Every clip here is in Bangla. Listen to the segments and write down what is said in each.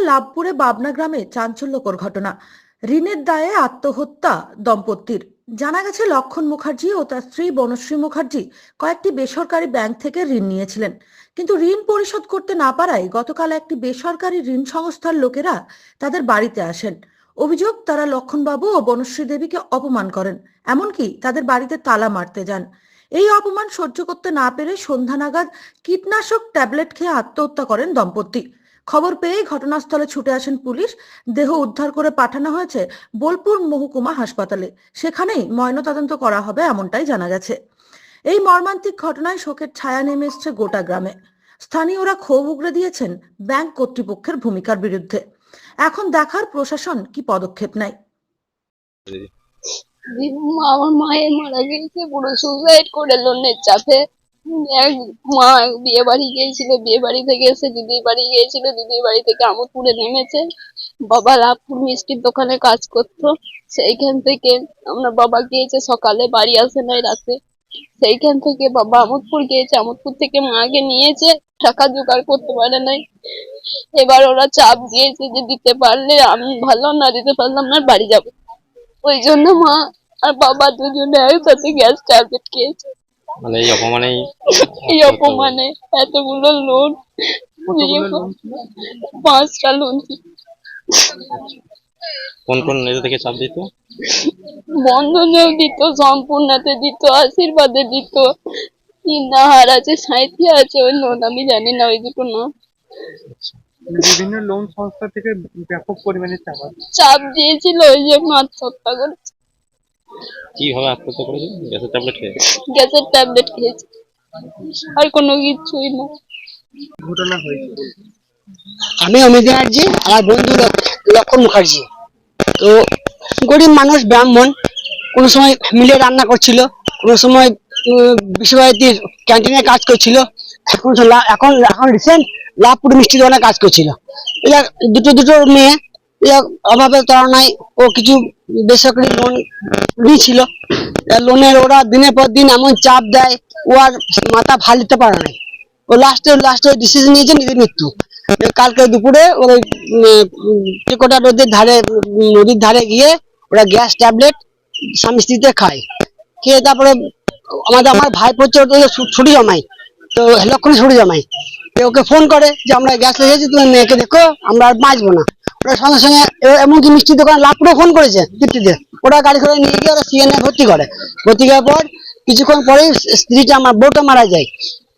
লাভপুরে বাবনা গ্রামে চাঞ্চল্যকর ঘটনা। ঋণের দায়ে আত্মহত্যা দম্পতির। জানা গেছে, লক্ষণ মুখার্জি ও তার স্ত্রী বনশ্রী মুখার্জি কয়েকটি বেসরকারি ব্যাংক থেকে ঋণ নিয়েছিলেন। কিন্তু ঋণ পরিশোধ করতে না পারায় গতকাল একটি বেসরকারি ঋণ সংস্থার লোকেরা তাদের বাড়িতে আসেন। অভিযোগ, তারা লক্ষণবাবু ও বনশ্রী দেবীকে অপমান করেন। এমনকি তাদের বাড়িতে তালা মারতে যান। এই অপমান সহ্য করতে না পেরে সন্ধ্যা নাগাদ কীটনাশক ট্যাবলেট খেয়ে আত্মহত্যা করেন দম্পতি। খবর পেয়ে ঘটনাস্থলে ছুটে আসেন পুলিশ। দেহ উদ্ধার করে পাঠানো হয়েছে বোলপুর মহকুমা হাসপাতালে। সেখানেই ময়নাতদন্ত করা হবে এমনটাই জানা গেছে। এই মর্মান্তিক ঘটনায় শোকের ছায়া নেমে এসছে গোটা গ্রামে। স্থানীয়রা ক্ষোভ উগড়ে দিয়েছেন ব্যাংক কর্তৃপক্ষের ভূমিকার বিরুদ্ধে। এখন দেখার প্রশাসন কি পদক্ষেপ নেয়? আমার মায়ের মারা গেছে, পুরো সুসাইড করে লোনের চাপে। এক মা বিয়ে বাড়ি গিয়েছিল, বিয়ে বাড়ি থেকে এসে দিদির বাড়ি গিয়েছিল, দিদির বাড়ি থেকে আমোদপুরে নেমেছে। বাবা লাভপুর মিষ্টির দোকানে কাজ করতো। সেইখান থেকে আমরা বাবা গিয়েছে সকালে, বাড়ি আসে নাই রাতে। সেইখান থেকে বাবা আমোদপুর গিয়েছে, আমোদপুর থেকে মাকে নিয়েছে, টাকা জোগাড় করতে পারে নাই। এবার ওরা চাপ দিয়েছে যে দিতে পারলে আমি ভালো, না দিতে পারলাম না বাড়ি যাব। ওই জন্য মা আর বাবা দুজনে একসাথে গ্যাস ট্যাবলেট খেয়েছে। মানে এই অপমানেই এই অপমানে এতগুলো লোন পাঁচটা লোন কোন কোন নেতা থেকে চাপ দিত? বন্ধনেও দিত সম্পূর্ণতে দিত আশীর্বাদে দিত। ইন্দাহার আছে সাঁইথি আছে ওই লোন আমি জানি না ওই দুটো নাম মানে বিভিন্ন লোন সংস্থা থেকে ব্যাপক পরিমাণে চাপ চাপ দিয়েছিল ওই জন্য আত্মহত্যা করেছে। কীভাবে আত্মহত্যা করেছে? গ্যাসের ট্যাবলেট খেয়ে গ্যাসের ট্যাবলেট খেয়েছে। আর কোনো কিছুই না। ঘটনা হয়েছে। আমি অমিত ব্যানার্জি আমার বন্ধু লক্ষণ মুখার্জি। তো গরিব মানুষ ব্রাহ্মণ কোনো সময় মিলে রান্না করছিল কোনো সময় বিশ্বভারতীর ক্যান্টিনে কাজ করছিল এখন এখন এখন রিসেন্ট লাভপুর মিষ্টি দোকানে কাজ করছিল। এরা দুটো দুটো মেয়ে এরা অভাবে তাড়নায় ও কিছু বেসরকারি লোন নিয়েছিল। লোনের ওরা দিনের পর দিন এমন চাপ দেয়, ও আর মাথা ভালো দিতে পারে না ও লাস্টে লাস্টে ডিসিশন নিয়েছে নিজের মৃত্যু। কালকে দুপুরে ওই টিকোটা নদীর ধারে নদীর ধারে গিয়ে ওরা গ্যাস ট্যাবলেট স্বামী স্ত্রীতে খায়। খেয়ে তারপরে আমাদের, আমার ভাই পড়ছে ওদের ছুটি জমাই তো লক্ষণ ছুটি জমাই ওকে ফোন করে যে আমরা গ্যাস লেগেছি, তুমি মেয়েকে দেখো, আমরা আর বাঁচবো না। সঙ্গে সঙ্গে এমনকি মিষ্টি দোকান লাভপুরে ফোন করেছে তৃপ্তিতে ওরা গাড়ি করে নিয়ে গিয়ে ওরা সিএনএ ভর্তি করে। ভর্তি করার পর কিছুক্ষণ পরেই স্ত্রীটা আমার বউটা মারা যায়।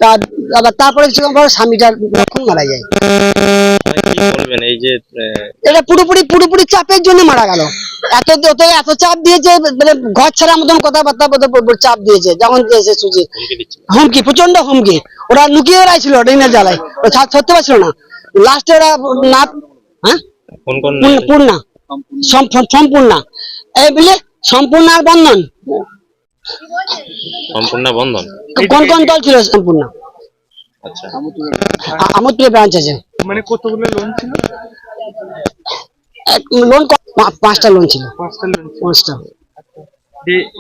তার তারপরে কিছুক্ষণ পরে স্বামীটা লক্ষণ মারা যায়। এটা পুরোপুরি পুরোপুরি চাপের জন্য মারা গেল। এত এত এত চাপ দিয়েছে মানে ঘর ছাড়া মতন কথাবার্তা চাপ দিয়েছে, যেমন দিয়েছে সুজি হুমকি প্রচণ্ড হুমকি। ওরা লুকিয়ে রাখছিল ঋণের জ্বালায়। ধরতে পারছিল না। লাস্টে ওরা না হ্যাঁ? পূর্ণ- সম্পূর্ণা। এই বুঝলে? সম্পূর্ণ আর বন্ধন? সম্পূর্ণ বন্ধন? কোন কোন দল ছিল সম্পূর্ণ? আচ্ছা। ব্রাঞ্চ আছে। মানে কতগুলো লোন ছিল? লোন পাঁচটা লোন ছিল। পাঁচটা লোন পাঁচটা।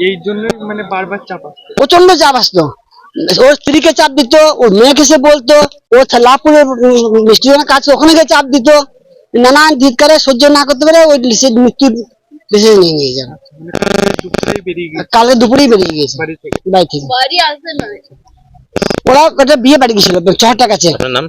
এই জন্য মানে বারবার চাপ আসতো প্রচণ্ড চাপ আসতো। ওর স্ত্রীকে চাপ দিত ওর মেয়েকে সে বলতো ও লাভপুরে মিষ্টি কাজ ওখানে গিয়ে চাপ দিত। নানান ধিৎকারে সহ্য না করতে পারে ওই নিষেধ মৃত্যুর ডিসিশন নিয়ে নিয়ে যাবে মানে কালকে দুপুরেই বেরিয়ে গেছে বাড়ি থেকে। বাড়ি থেকে। না। ওরা একটা বিয়ে বাড়ি গেছিল ছ টাকা আপনার নাম?